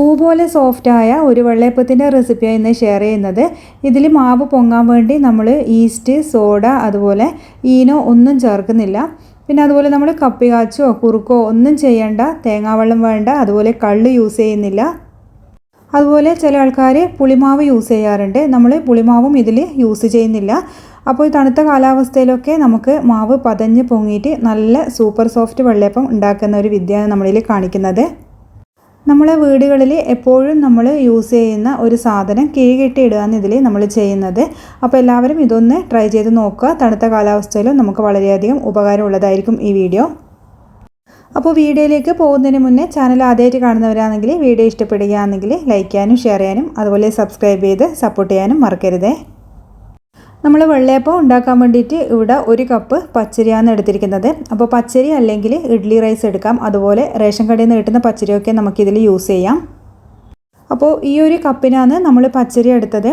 പൂ പോലെ സോഫ്റ്റായ ഒരു വെള്ളയപ്പത്തിന്റെ റെസിപ്പിയാണ് ഇന്ന് ഷെയർ ചെയ്യുന്നത്. ഇതിൽ മാവ് പൊങ്ങാൻ വേണ്ടി നമ്മൾ ഈസ്റ്റ് സോഡ അതുപോലെ ഈനോ ഒന്നും ചേർക്കുന്നില്ല. പിന്നെ അതുപോലെ നമ്മൾ കപ്പി കാച്ചോ കുറുക്കോ ഒന്നും ചെയ്യേണ്ട തേങ്ങാവെള്ളം വേണ്ട അതുപോലെ കള്ള് യൂസ് ചെയ്യുന്നില്ല. അതുപോലെ ചില ആൾക്കാർ പുളിമാവ് യൂസ് ചെയ്യാറുണ്ട്. നമ്മൾ പുളിമാവും ഇതിൽ യൂസ് ചെയ്യുന്നില്ല. അപ്പോൾ ഈ തണുത്ത കാലാവസ്ഥയിലൊക്കെ നമുക്ക് മാവ് പതഞ്ഞ് പൊങ്ങിയിട്ട് നല്ല സൂപ്പർ സോഫ്റ്റ് വെള്ളയപ്പം ഉണ്ടാക്കുന്ന ഒരു വിദ്യയാണ് നമ്മളിൽ കാണിക്കുന്നത്. നമ്മളെ വീടുകളിൽ എപ്പോഴും നമ്മൾ യൂസ് ചെയ്യുന്ന ഒരു സാധനം കിഴികെട്ടി ഇടുകയാണ് ഇതിൽ നമ്മൾ ചെയ്യുന്നത്. അപ്പോൾ എല്ലാവരും ഇതൊന്ന് ട്രൈ ചെയ്ത് നോക്കുക. തണുത്ത കാലാവസ്ഥയിലും നമുക്ക് വളരെയധികം ഉപകാരമുള്ളതായിരിക്കും ഈ വീഡിയോ. അപ്പോൾ വീഡിയോയിലേക്ക് പോകുന്നതിന് മുന്നേ ചാനൽ ആദ്യമായിട്ട് കാണുന്നവരാണെങ്കിൽ വീഡിയോ ഇഷ്ടപ്പെടുകയാണെങ്കിൽ ലൈക്ക് ചെയ്യാനും ഷെയർ ചെയ്യാനും അതുപോലെ സബ്സ്ക്രൈബ് ചെയ്ത് സപ്പോർട്ട് ചെയ്യാനും മറക്കരുതേ. നമ്മൾ വെള്ളയപ്പം ഉണ്ടാക്കാൻ വേണ്ടിയിട്ട് ഇവിടെ ഒരു കപ്പ് പച്ചരിയാണ് എടുത്തിരിക്കുന്നത്. അപ്പോൾ പച്ചരി അല്ലെങ്കിൽ ഇഡ്ഡലി റൈസ് എടുക്കാം. അതുപോലെ റേഷൻ കടയിൽ നിന്ന് കിട്ടുന്ന പച്ചരിയൊക്കെ നമുക്കിതിൽ യൂസ് ചെയ്യാം. അപ്പോൾ ഈ ഒരു കപ്പിനാണ് നമ്മൾ പച്ചരി എടുത്തത്.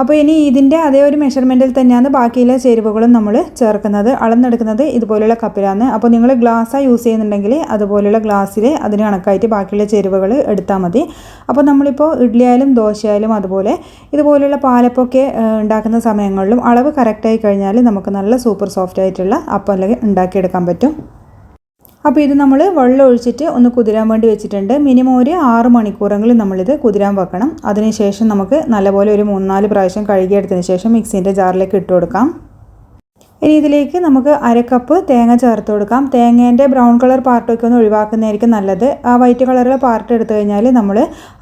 അപ്പോൾ ഇനി ഇതിന്റെ അതേ ഒരു മെഷർമെന്റിൽ തന്നെയാണ് ബാക്കിയുള്ള ചേരുവകളും നമ്മൾ ചേർക്കുന്നത്. അളന്നെടുക്കുന്നത് ഇതുപോലെയുള്ള കപ്പിലാണ്. അപ്പോൾ നിങ്ങൾ ഗ്ലാസ്സാണ് യൂസ് ചെയ്യുന്നുണ്ടെങ്കിൽ അതുപോലെയുള്ള ഗ്ലാസ്സിൽ അതിന് കണക്കായിട്ട് ബാക്കിയുള്ള ചേരുവകൾ എടുത്താൽ മതി. അപ്പോൾ നമ്മളിപ്പോൾ ഇഡ്ഡലിയായാലും ദോശയായാലും ദോശ അതുപോലെ ഇതുപോലെയുള്ള പാലപ്പൊക്കെ ഉണ്ടാക്കുന്ന സമയങ്ങളിലും അളവ് കറക്റ്റായി കഴിഞ്ഞാൽ നമുക്ക് നല്ല സൂപ്പർ സോഫ്റ്റ് ആയിട്ടുള്ള അപ്പം അല്ലെങ്കിൽ ഉണ്ടാക്കിയെടുക്കാൻ പറ്റും. അപ്പോൾ ഇത് നമ്മൾ വെള്ളം ഒഴിച്ചിട്ട് ഒന്ന് കുതിരാൻ വേണ്ടി വെച്ചിട്ടുണ്ട്. മിനിമം ഒരു ആറ് മണിക്കൂറെങ്കിലും നമ്മളിത് കുതിരാൻ വെക്കണം. അതിനുശേഷം നമുക്ക് നല്ലപോലെ ഒരു മൂന്നാൽ പ്രാവശ്യം കഴുകിയെടുത്തതിന് ശേഷം മിക്സിന്റെ ജാറിലേക്ക് ഇട്ട് കൊടുക്കാം. ഇനി ഇതിലേക്ക് നമുക്ക് അരക്കപ്പ് തേങ്ങ ചേർത്ത് കൊടുക്കാം. തേങ്ങേന്റെ ബ്രൗൺ കളർ പാർട്ടൊക്കെ ഒന്ന് ഒഴിവാക്കുന്നതായിരിക്കും നല്ലത്. ആ വൈറ്റ് കളറിലെ പാർട്ട് എടുത്തു കഴിഞ്ഞാൽ നമ്മൾ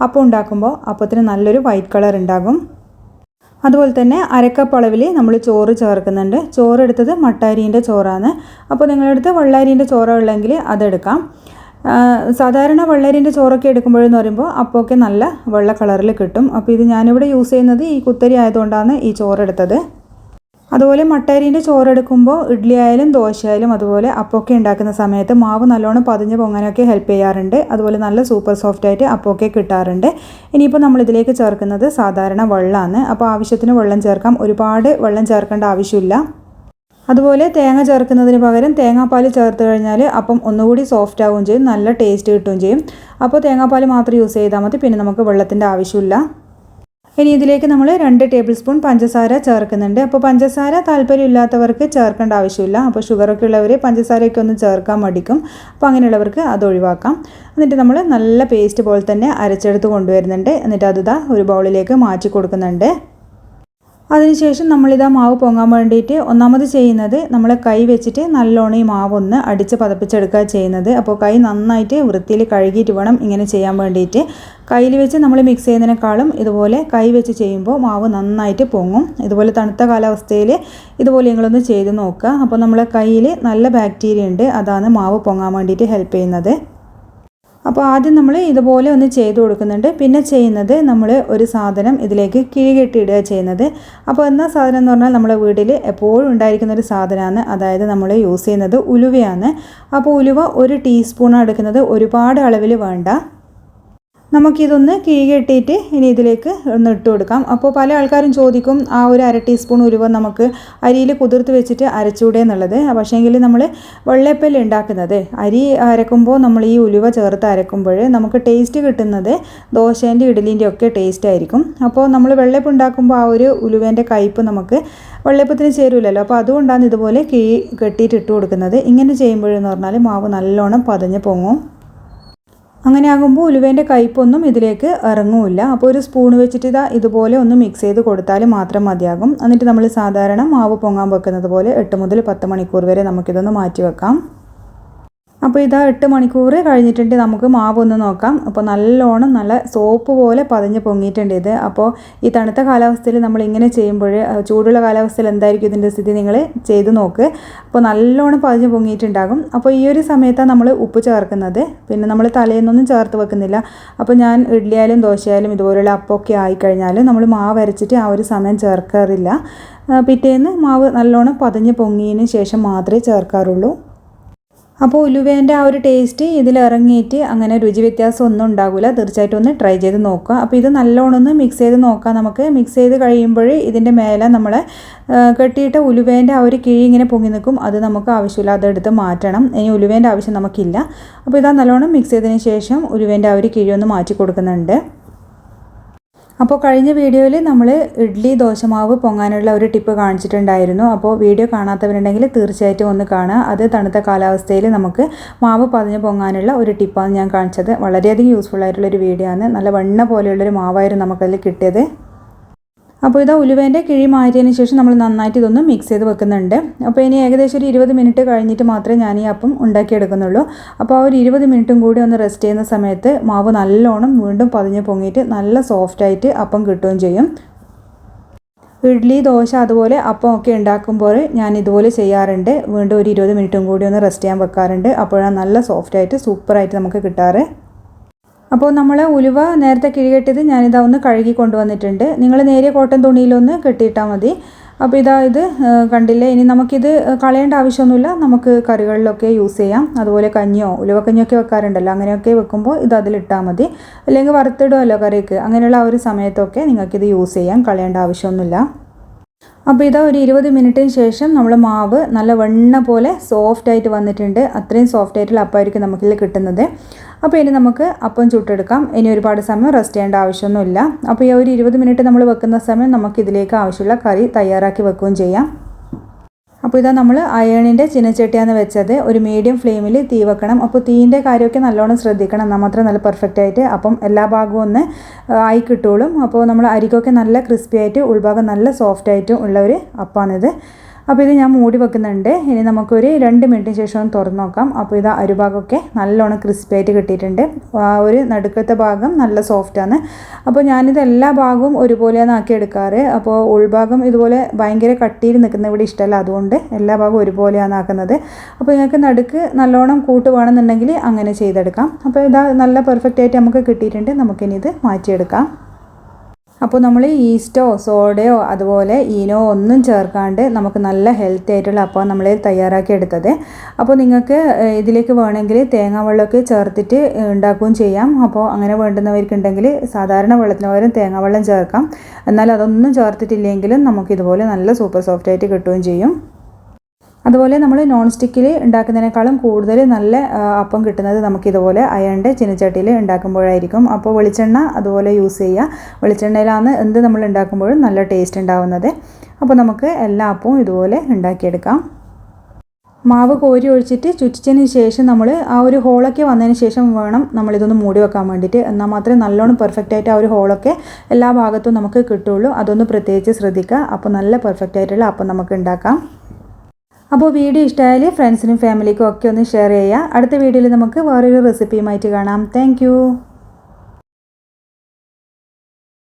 അപ്പം ഉണ്ടാക്കുമ്പോൾ അപ്പത്തിന് നല്ലൊരു വൈറ്റ് കളർ ഉണ്ടാകും. അതുപോലെ തന്നെ അരക്കപ്പ് അളവിൽ നമ്മൾ ചോറ് ചേർക്കുന്നുണ്ട്. ചോറ് എടുത്തത് മട്ടാരീന്റെ ചോറാണ്. അപ്പോൾ നിങ്ങളടുത്ത് വെള്ളാരീന്റെ ചോറ് ഉള്ളെങ്കിൽ അതെടുക്കാം. സാധാരണ വെള്ളരിന്റെ ചോറൊക്കെ എടുക്കുമ്പോഴെന്ന് പറയുമ്പോൾ അപ്പോഴൊക്കെ നല്ല വെള്ള കളറിൽ കിട്ടും. അപ്പോൾ ഇത് ഞാനിവിടെ യൂസ് ചെയ്യുന്നത് ഈ കുത്തരി ആയതുകൊണ്ടാണ് ഈ ചോറെടുത്തത്. അതുപോലെ മട്ടരീന്റെ ചോറെടുക്കുമ്പോൾ ഇഡ്ഡലി ആയാലും ദോശ ആയാലും അതുപോലെ അപ്പൊക്കെ ഉണ്ടാക്കുന്ന സമയത്ത് മാവ് നല്ലോണം പതിഞ്ഞ് പൊങ്ങാനൊക്കെ ഹെൽപ്പ് ചെയ്യാറുണ്ട്. അതുപോലെ നല്ല സൂപ്പർ സോഫ്റ്റ് ആയിട്ട് അപ്പൊക്കെ കിട്ടാറുണ്ട്. ഇനിയിപ്പോൾ നമ്മൾ ഇതിലേക്ക് ചേർക്കുന്നത് സാധാരണ വെള്ളമാണ് അപ്പോൾ ആവശ്യത്തിന് വെള്ളം ചേർക്കാം. ഒരുപാട് വെള്ളം ചേർക്കേണ്ട ആവശ്യമില്ല. അതുപോലെ തേങ്ങ ചേർക്കുന്നതിന് പകരം തേങ്ങാപ്പാൽ ചേർത്ത് കഴിഞ്ഞാൽ അപ്പം ഒന്നുകൂടി സോഫ്റ്റ് ആവുകയും ചെയ്യും. നല്ല ടേസ്റ്റ് കിട്ടുകയും ചെയ്യും. അപ്പോൾ തേങ്ങാപ്പാൽ മാത്രം യൂസ് ചെയ്താൽ മതി. പിന്നെ നമുക്ക് വെള്ളത്തിന്റെ ആവശ്യമില്ല. ഇനി ഇതിലേക്ക് നമ്മൾ രണ്ട് ടേബിൾ സ്പൂൺ പഞ്ചസാര ചേർക്കുന്നുണ്ട്. അപ്പോൾ പഞ്ചസാര താല്പര്യമില്ലാത്തവർക്ക് ചേർക്കേണ്ട ആവശ്യമില്ല. അപ്പോൾ ഷുഗറൊക്കെ ഉള്ളവർ പഞ്ചസാരയൊക്കെ ഒന്ന് ചേർക്കാൻ മടിക്കും. അപ്പോൾ അങ്ങനെയുള്ളവർക്ക് അത് ഒഴിവാക്കാം. എന്നിട്ട് നമ്മൾ നല്ല പേസ്റ്റ് പോലെ തന്നെ അരച്ചെടുത്ത് കൊണ്ടുവരുന്നുണ്ട്. എന്നിട്ട് അത് ഒരു ബൗളിലേക്ക് മാറ്റി കൊടുക്കുന്നുണ്ട്. അതിനുശേഷം നമ്മളിതാ മാവ് പൊങ്ങാൻ വേണ്ടിയിട്ട് ഒന്നാമത് ചെയ്യുന്നത് നമ്മൾ കൈ വെച്ചിട്ട് നല്ലോണം ഈ മാവ് ഒന്ന് അടിച്ച് പതപ്പിച്ചെടുക്കുക ചെയ്യുന്നത്. അപ്പോൾ കൈ നന്നായിട്ട് വൃത്തിയിൽ കഴുകിയിട്ട് വേണം ഇങ്ങനെ ചെയ്യാൻ വേണ്ടിയിട്ട്. കയ്യിൽ വെച്ച് നമ്മൾ മിക്സ് ചെയ്യുന്നതിനേക്കാളും ഇതുപോലെ കൈ വെച്ച് ചെയ്യുമ്പോൾ മാവ് നന്നായിട്ട് പൊങ്ങും. ഇതുപോലെ തണുത്ത കാലാവസ്ഥയിൽ ഇതുപോലെ നിങ്ങളൊന്ന് ചെയ്ത് നോക്കുക. അപ്പോൾ നമ്മളെ കയ്യിൽ നല്ല ബാക്ടീരിയ ഉണ്ട്. അതാണ് മാവ് പൊങ്ങാൻ വേണ്ടിയിട്ട് ഹെൽപ്പ് ചെയ്യുന്നത്. അപ്പോൾ ആദ്യം നമ്മൾ ഇതുപോലെ ഒന്ന് ചെയ്ത് കൊടുക്കുന്നുണ്ട്. പിന്നെ ചെയ്യുന്നത് നമ്മൾ ഒരു സാധനം ഇതിലേക്ക് കിഴികെട്ടിയിടുക ചെയ്യുന്നത്. അപ്പോൾ എന്നാ സാധനം എന്ന് പറഞ്ഞാൽ നമ്മുടെ വീട്ടിൽ എപ്പോഴും ഉണ്ടായിരിക്കുന്ന ഒരു സാധനമാണ്. അതായത് നമ്മൾ യൂസ് ചെയ്യുന്നത് ഉലുവയാണ്. അപ്പോൾ ഉലുവ ഒരു ടീസ്പൂണാണ് എടുക്കുന്നത്. ഒരുപാട് അളവിൽ വേണ്ട. നമുക്കിതൊന്ന് കീഴ്കെട്ടിയിട്ട് ഇനി ഇതിലേക്ക് ഒന്ന് ഇട്ട് കൊടുക്കാം. അപ്പോൾ പല ആൾക്കാരും ചോദിക്കും ആ ഒരു അര ടീസ്പൂൺ ഉരുവ നമുക്ക് അരിയിൽ കുതിർത്ത് വെച്ചിട്ട് അരച്ചൂടെ എന്നുള്ളത്. പക്ഷേങ്കിൽ നമ്മൾ വെള്ളയപ്പല്ല ഉണ്ടാക്കുന്നത്. അരി അരക്കുമ്പോൾ നമ്മൾ ഈ ഉലുവ ചേർത്ത് അരക്കുമ്പോൾ നമുക്ക് ടേസ്റ്റ് കിട്ടുന്നത് ദോശേന്റെ ഇഡലിന്റെ ഒക്കെ ടേസ്റ്റ് ആയിരിക്കും. അപ്പോൾ നമ്മൾ വെള്ളയപ്പം ഉണ്ടാക്കുമ്പോൾ ആ ഒരു ഉലുവേന്റെ കയ്പ്പ് നമുക്ക് വെള്ളയപ്പത്തിന് ചേരൂലല്ലോ. അപ്പോൾ അതുകൊണ്ടാണ് ഇതുപോലെ കീ കെട്ടിയിട്ട് ഇട്ട് കൊടുക്കുന്നത്. ഇങ്ങനെ ചെയ്യുമ്പോഴെന്ന് പറഞ്ഞാൽ മാവ് നല്ലോണം പതഞ്ഞ് പൊങ്ങും. അങ്ങനെ ആകുമ്പോൾ ഉലുവേന്റെ കയ്പൊന്നും ഇതിലേക്ക് ഇറങ്ങുമില്ല അപ്പോൾ ഒരു സ്പൂൺ വെച്ചിട്ട് ഇതാ ഇതുപോലെ ഒന്ന് മിക്സ് ചെയ്ത് കൊടുത്താൽ മാത്രം മതിയാകും. എന്നിട്ട് നമ്മൾ സാധാരണ മാവ് പൊങ്ങാൻ വെക്കുന്നത് പോലെ എട്ട് മുതൽ പത്ത് മണിക്കൂർ വരെ നമുക്കിതൊന്ന് മാറ്റി വെക്കാം. അപ്പോൾ ഇതാ എട്ട് മണിക്കൂർ കഴിഞ്ഞിട്ടുണ്ട്. നമുക്ക് മാവ് ഒന്ന് നോക്കാം. അപ്പോൾ നല്ലോണം നല്ല സോപ്പ് പോലെ പതഞ്ഞ് പൊങ്ങിയിട്ടുണ്ട് ഇത്. അപ്പോൾ ഈ തണുത്ത കാലാവസ്ഥയിൽ നമ്മൾ ഇങ്ങനെ ചെയ്യുമ്പോൾ ചൂടുള്ള കാലാവസ്ഥയിൽ എന്തായിരിക്കും ഇതിന്റെ സ്ഥിതി നിങ്ങൾ ചെയ്ത് നോക്ക്. അപ്പോൾ നല്ലോണം പതഞ്ഞ് പൊങ്ങിയിട്ടുണ്ടാകും. അപ്പോൾ ഈ ഒരു സമയത്താണ് നമ്മൾ ഉപ്പ് ചേർക്കുന്നത്. പിന്നെ നമ്മൾ തലേന്നൊന്നും ചേർത്ത് വെക്കുന്നില്ല. അപ്പോൾ ഞാൻ ഇഡ്ഡലിയായാലും ദോശയായാലും ഇതുപോലുള്ള അപ്പമൊക്കെ ആയിക്കഴിഞ്ഞാൽ നമ്മൾ മാവ് അരച്ചിട്ട് ആ ഒരു സമയം ചേർക്കാറില്ല. പിറ്റേന്ന് മാവ് നല്ലോണം പതഞ്ഞ് പൊങ്ങിയതിന് ശേഷം മാത്രമേ ചേർക്കാറുള്ളൂ. അപ്പോൾ ഉലുവേന്റെ ആ ഒരു ടേസ്റ്റ് ഇതിൽ ഇറങ്ങിയിട്ട് അങ്ങനെ രുചി വ്യത്യാസം ഒന്നും ഉണ്ടാകില്ല തീർച്ചയായിട്ടും ഒന്ന് ട്രൈ ചെയ്ത് നോക്കുക. അപ്പോൾ ഇത് നല്ലോണം ഒന്ന് മിക്സ് ചെയ്ത് നോക്കാം നമുക്ക്. മിക്സ് ചെയ്ത് കഴിയുമ്പോൾ ഇതിന്റെ മേലെ നമ്മൾ കെട്ടിയിട്ട് ഉലുവേന്റെ ആ ഒരു കിഴി ഇങ്ങനെ പൊങ്ങി നിൽക്കും. അത് നമുക്ക് ആവശ്യമില്ല അതെടുത്ത് മാറ്റണം. ഇനി ഉലുവേന്റെ ആവശ്യം നമുക്കില്ല. അപ്പോൾ ഇതാ നല്ലോണം മിക്സ് ചെയ്തതിന് ശേഷം ഉലുവേന്റെ ആ ഒരു കിഴി ഒന്ന് മാറ്റി കൊടുക്കുന്നുണ്ട്. അപ്പോൾ കഴിഞ്ഞ വീഡിയോയിൽ നമ്മൾ ഇഡ്ഡലി ദോശമാവ് പൊങ്ങാനുള്ള ഒരു ടിപ്പ് കാണിച്ചിട്ടുണ്ടായിരുന്നു. അപ്പോൾ വീഡിയോ കാണാത്തവരുണ്ടെങ്കിൽ തീർച്ചയായിട്ടും ഒന്ന് കാണുക. അത് തണുത്ത കാലാവസ്ഥയിൽ നമുക്ക് മാവ് പതിഞ്ഞ് പൊങ്ങാനുള്ള ഒരു ടിപ്പാണ് ഞാൻ കാണിച്ചത്. വളരെയധികം യൂസ്ഫുൾ ആയിട്ടുള്ളൊരു വീഡിയോ ആണ്. നല്ല വണ്ണ പോലെയുള്ളൊരു മാവായിരുന്നു നമുക്കതിൽ കിട്ടിയത്. അപ്പോൾ ഇതാ ഉലുവേന്റെ കിഴി മാറ്റിയതിന് ശേഷം നമ്മൾ നന്നായിട്ട് ഇതൊന്ന് മിക്സ് ചെയ്ത് വെക്കുന്നുണ്ട്. അപ്പോൾ ഇനി ഏകദേശം ഒരു ഇരുപത് മിനിറ്റ് കഴിഞ്ഞിട്ട് മാത്രമേ ഞാൻ ഈ അപ്പം ഉണ്ടാക്കിയെടുക്കുന്നുള്ളൂ. അപ്പോൾ ആ ഒരു ഇരുപത് മിനിറ്റും കൂടി ഒന്ന് റെസ്റ്റ് ചെയ്യുന്ന സമയത്ത് മാവ് നല്ലോണം വീണ്ടും പതിഞ്ഞ് പൊങ്ങിയിട്ട് നല്ല സോഫ്റ്റായിട്ട് അപ്പം കിട്ടുകയും ചെയ്യും. ഇഡ്ഡലി ദോശ അതുപോലെ അപ്പം ഒക്കെ ഉണ്ടാക്കുമ്പോൾ ഞാൻ ഇതുപോലെ ചെയ്യാറുണ്ട്. വീണ്ടും ഒരു ഇരുപത് മിനിറ്റും കൂടി ഒന്ന് റെസ്റ്റ് ചെയ്യാൻ വെക്കാറുണ്ട്. അപ്പോഴാണ് നല്ല സോഫ്റ്റായിട്ട് സൂപ്പറായിട്ട് നമുക്ക് കിട്ടാറ്. അപ്പോൾ നമ്മൾ ഉലുവ നേരത്തെ കിഴികെട്ടിയത് ഞാനിതാ ഒന്ന് കഴുകി കൊണ്ടുവന്നിട്ടുണ്ട്. നിങ്ങൾ നേരിയ കോട്ടൺ തുണിയിലൊന്ന് കെട്ടിയിട്ടാൽ മതി. അപ്പോൾ ഇതാ ഇത് കണ്ടില്ലേ? ഇനി നമുക്കിത് കളയേണ്ട ആവശ്യമൊന്നുമില്ല. നമുക്ക് കറികളിലൊക്കെ യൂസ് ചെയ്യാം. അതുപോലെ കഞ്ഞിയോ ഉലുവക്കഞ്ഞിയൊക്കെ വെക്കാറുണ്ടല്ലോ. അങ്ങനെയൊക്കെ വെക്കുമ്പോൾ ഇത് അതിലിട്ടാൽ മതി. അല്ലെങ്കിൽ വറുത്തിടുമല്ലോ കറിക്ക്. അങ്ങനെയുള്ള ആ ഒരു സമയത്തൊക്കെ നിങ്ങൾക്കിത് യൂസ് ചെയ്യാം. കളയേണ്ട ആവശ്യമൊന്നുമില്ല. അപ്പോൾ ഇതാ ഒരു ഇരുപത് മിനിറ്റിന് ശേഷം നമ്മൾ മാവ് നല്ല വെണ്ണ പോലെ സോഫ്റ്റ് ആയിട്ട് വന്നിട്ടുണ്ട്. അത്രയും സോഫ്റ്റ് ആയിട്ടുള്ള അപ്പമായിരിക്കും നമുക്കിതിൽ കിട്ടുന്നത്. അപ്പോൾ ഇനി നമുക്ക് അപ്പം ചുട്ടെടുക്കാം. ഇനി ഒരുപാട് സമയം റെസ്റ്റ് ചെയ്യേണ്ട ആവശ്യമൊന്നുമില്ല. അപ്പോൾ ഈ ഒരു ഇരുപത് മിനിറ്റ് നമ്മൾ വെക്കുന്ന സമയം നമുക്ക് ഇതിലേക്ക് ആവശ്യമുള്ള കറി തയ്യാറാക്കി വെക്കുകയും ചെയ്യാം. അപ്പോൾ ഇതാ നമ്മൾ അയേണിന്റെ ചിനച്ചട്ടിയാന്ന് വെച്ചത്. ഒരു മീഡിയം ഫ്ലെയിമിൽ തീ വെക്കണം. അപ്പോൾ തീന്റെ കാര്യമൊക്കെ നല്ലോണം ശ്രദ്ധിക്കണം. എന്നാൽ മാത്രം നല്ല പെർഫെക്റ്റ് ആയിട്ട് അപ്പം എല്ലാ ഭാഗവും ഒന്ന് ആയി കിട്ടുള്ളൂ അപ്പോൾ നമ്മൾ അരിക്കൊക്കെ നല്ല ക്രിസ്പി ആയിട്ട് ഉൾഭാഗം നല്ല സോഫ്റ്റ് ആയിട്ടും ഉള്ള ഒരു അപ്പമാണിത് അപ്പോൾ ഇത് ഞാൻ മൂടി വെക്കുന്നുണ്ട്. ഇനി നമുക്കൊരു രണ്ട് മിനിറ്റിന് ശേഷം ഒന്ന് തുറന്ന് നോക്കാം. അപ്പോൾ ഇത് അരുഭാഗമൊക്കെ നല്ലോണം ക്രിസ്പി ആയിട്ട് കിട്ടിയിട്ടുണ്ട്. ഒരു നടുക്കത്തെ ഭാഗം നല്ല സോഫ്റ്റാണ് അപ്പോൾ ഞാനിത് എല്ലാ ഭാഗവും ഒരുപോലെയാണ് ആക്കി എടുക്കാറ്. അപ്പോൾ ഉൾഭാഗം ഇതുപോലെ ഭയങ്കര കട്ടിയിൽ നിൽക്കുന്ന ഇവിടെ ഇഷ്ടമല്ല. അതുകൊണ്ട് എല്ലാ ഭാഗവും ഒരുപോലെയാണ് ആക്കുന്നത്. അപ്പോൾ നിങ്ങൾക്ക് നടുക്ക് നല്ലോണം കൂട്ട് വേണമെന്നുണ്ടെങ്കിൽ അങ്ങനെ ചെയ്തെടുക്കാം. അപ്പോൾ ഇതാ നല്ല പെർഫെക്റ്റ് ആയിട്ട് നമുക്ക് കിട്ടിയിട്ടുണ്ട്. നമുക്കിനി ഇത് മാറ്റിയെടുക്കാം. അപ്പോൾ നമ്മൾ ഈസ്റ്റോ സോഡയോ അതുപോലെ ഈനോ ഒന്നും ചേർക്കാണ്ട് നമുക്ക് നല്ല ഹെൽത്തി ആയിട്ടുള്ള അപ്പം നമ്മൾ തയ്യാറാക്കി എടുത്തത്. അപ്പോൾ നിങ്ങൾക്ക് ഇതിലേക്ക് വേണമെങ്കിൽ തേങ്ങാ വെള്ളമൊക്കെ ചേർത്തിട്ട് ഉണ്ടാക്കുകയും ചെയ്യാം. അപ്പോൾ അങ്ങനെ വേണ്ടുന്നവർക്കുണ്ടെങ്കിൽ സാധാരണ വെള്ളത്തിന് പകരം തേങ്ങാ വെള്ളം ചേർക്കാം. എന്നാൽ അതൊന്നും ചേർത്തിട്ടില്ലെങ്കിലും നമുക്കിതുപോലെ നല്ല സൂപ്പർ സോഫ്റ്റ് ആയിട്ട് കിട്ടുകയും ചെയ്യും. അതുപോലെ നമ്മൾ നോൺ സ്റ്റിക്കിൽ ഉണ്ടാക്കുന്നതിനേക്കാളും കൂടുതൽ നല്ല അപ്പം കിട്ടുന്നത് നമുക്കിതുപോലെ അയണിന്റെ ചിനച്ചട്ടിയിൽ ഉണ്ടാക്കുമ്പോഴായിരിക്കും. അപ്പോൾ വെളിച്ചെണ്ണ അതുപോലെ യൂസ് ചെയ്യുക വെളിച്ചെണ്ണയിലാണ് എന്ത് നമ്മൾ ഉണ്ടാക്കുമ്പോഴും നല്ല ടേസ്റ്റ് ഉണ്ടാവുന്നത്. അപ്പോൾ നമുക്ക് എല്ലാ അപ്പവും ഇതുപോലെ ഉണ്ടാക്കിയെടുക്കാം. മാവ് കോരി ഒഴിച്ചിട്ട് ചുറ്റിച്ചതിന് ശേഷം നമ്മൾ ആ ഒരു ഹോളൊക്കെ വന്നതിന് ശേഷം വേണം നമ്മളിതൊന്ന് മൂടി വെക്കാൻ വേണ്ടിയിട്ട്. എന്നാൽ മാത്രമേ നല്ലോണം പെർഫെക്റ്റ് ആയിട്ട് ആ ഒരു ഹോളൊക്കെ എല്ലാ ഭാഗത്തും നമുക്ക് കിട്ടുള്ളൂ. അതൊന്ന് പ്രത്യേകിച്ച് ശ്രദ്ധിക്കുക. അപ്പോൾ നല്ല പെർഫെക്റ്റ് ആയിട്ടുള്ള അപ്പം നമുക്ക് ഉണ്ടാക്കാം. അപ്പോൾ വീഡിയോ ഇഷ്ടമായാൽ ഫ്രണ്ട്സിനും ഫാമിലിക്കും ഒക്കെ ഒന്ന് ഷെയർ ചെയ്യുക. അടുത്ത വീഡിയോയിൽ നമുക്ക് വേറൊരു റെസിപ്പിയുമായിട്ട് കാണാം. താങ്ക്